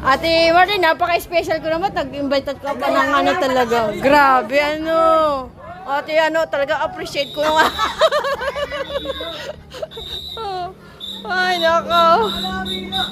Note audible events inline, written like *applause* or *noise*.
Ate Martin, napaka-special ko naman. Nag-invite ka pa ng ano talaga. Grabe, ano. Ate, ano, talaga appreciate ko nga. *laughs* Ay, nako. Sarap kita.